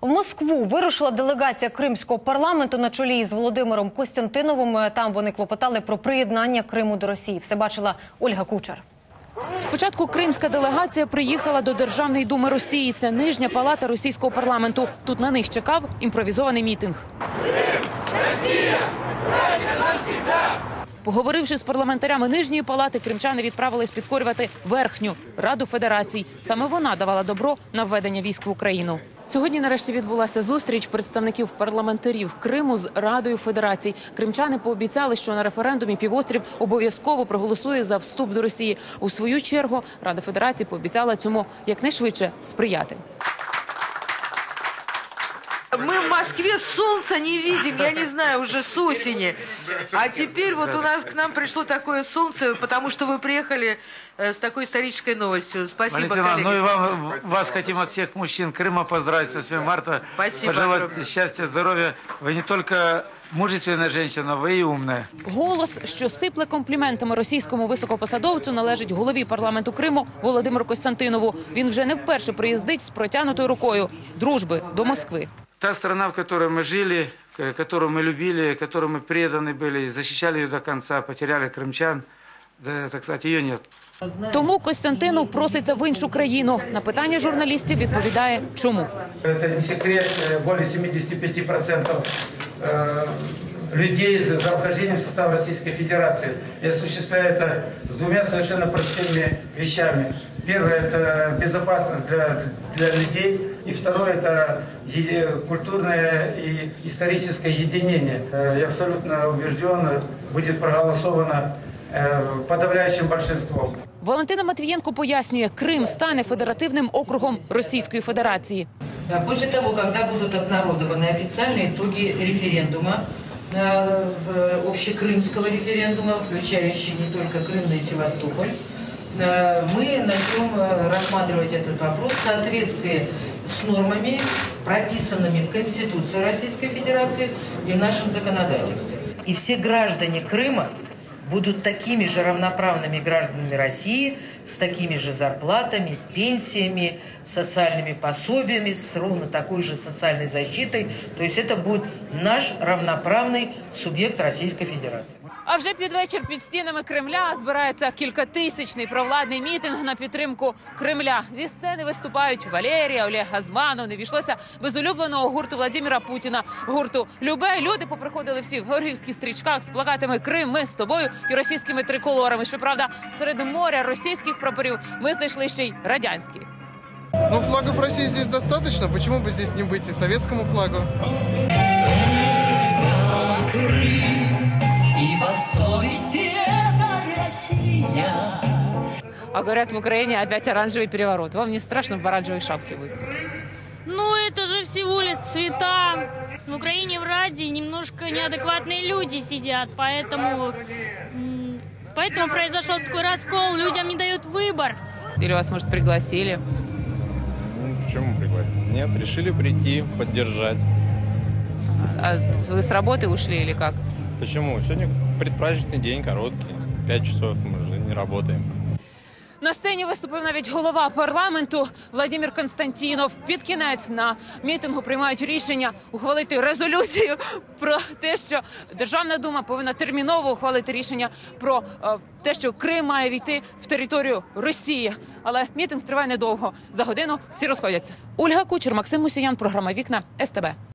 В Москву вирушила делегація кримського парламенту на чолі із Володимиром Костянтиновим. Там вони клопотали про приєднання Криму до Росії. Все бачила Ольга Кучер. Спочатку кримська делегація приїхала до Державної думи Росії. Це нижня палата російського парламенту. Тут на них чекав імпровізований мітинг. Крим Росія. Поговоривши з парламентарями нижньої палати, кримчани відправились підкорювати верхню раду федерацій. Саме вона давала добро на введення військ в Україну. Сьогодні нарешті відбулася зустріч представників парламентарів Криму з Радою Федерацій. Кримчани пообіцяли, що на референдумі півострів обов'язково проголосує за вступ до Росії. У свою чергу Рада Федерації пообіцяла цьому якнайшвидше сприяти. Мы в Москве солнца не видим, я не знаю, уже с осени. А теперь вот у нас к нам пришло такое солнце, потому что вы приехали э, с такой исторической новостью. Спасибо, Валентина, коллеги. ну и вам, вас хотим от всех мужчин Крыма поздравить с 8 марта. Спасибо Пожелать огромное. счастья, здоровья. Вы не только мужественная женщина, вы и умная. Голос, що сипле компліментами російському високопосадовцю, належить голові парламенту Криму Володимиру Костянтинову. Він вже не вперше приїздить з протягнутою рукою дружби до Москви. Та страна, в которой мы жили, к- которую мы любили, которой мы преданы были, защищали ее до конца, потеряли крымчан, да, так сказать, ее нет. Тому Костянтинов проситься в іншу країну. На питання журналістів відповідає, чому. Это не секрет, э, более 75% э, людей за за вхождение в состав Российской Федерации. И осуществляю это с двумя совершенно простыми вещами. Первое – это безопасность для, для людей, и второе – это е- культурное и историческое единение. Э, Я абсолютно убежден, будет проголосовано э, подавляющим большинством. Валентина Матвієнко пояснює, Крим стане федеративним округом Російської Федерації. А После того, когда будут обнародованы официальные итоги референдума, э, в- общекрымского референдума, включающий не только Крым, но и Севастополь, э, мы начнем э, рассматривать этот вопрос в соответствии с нормами, прописанными в Конституции Российской Федерации и в нашем законодательстве. И все граждане Крыма будут такими же равноправными гражданами России, с такими же зарплатами, пенсиями, социальными пособиями, с ровно такой же социальной защитой. То есть это будет наш равноправный субъект Российской Федерации. А вже під вечір під стінами Кремля збирається кількатисячний провладний мітинг на підтримку Кремля. Зі сцени виступають Валерія, Олег Газманов. Не війшлося без улюбленого гурту Владимира Путіна. Гурту Любе. Люди поприходили всі в георгіївських стрічках з плакатами Крим, ми з тобою і російськими триколорами. Щоправда, серед моря російських прапорів ми знайшли ще й радянські. Ну, флагов России здесь достаточно, почему бы здесь не быть и советскому флагу? Ибо совести это Россия. А говорят, в Украине опять оранжевый переворот. Вам не страшно в оранжевой шапке быть? Ну, это же всего лишь цвета. В Украине в Раде немножко неадекватные люди сидят, поэтому, поэтому произошел такой раскол. Людям не дают выбор. Или вас, может, пригласили? Ну, Почему пригласили? Нет, решили прийти, поддержать. А вы с работы ушли или как? Почему? Сегодня предпраздничный день, короткий. Пять часов мы же не работаем. На сцені виступив навіть голова парламенту Владимир Константінов. Під кінець на мітингу приймають рішення ухвалити резолюцію про те, що Державна дума повинна терміново ухвалити рішення про е, те, що Крим має війти в територію Росії. Але мітинг триває недовго. За годину всі розходяться. Ольга Кучер, Максим Мусіян, програма Вікна СТБ.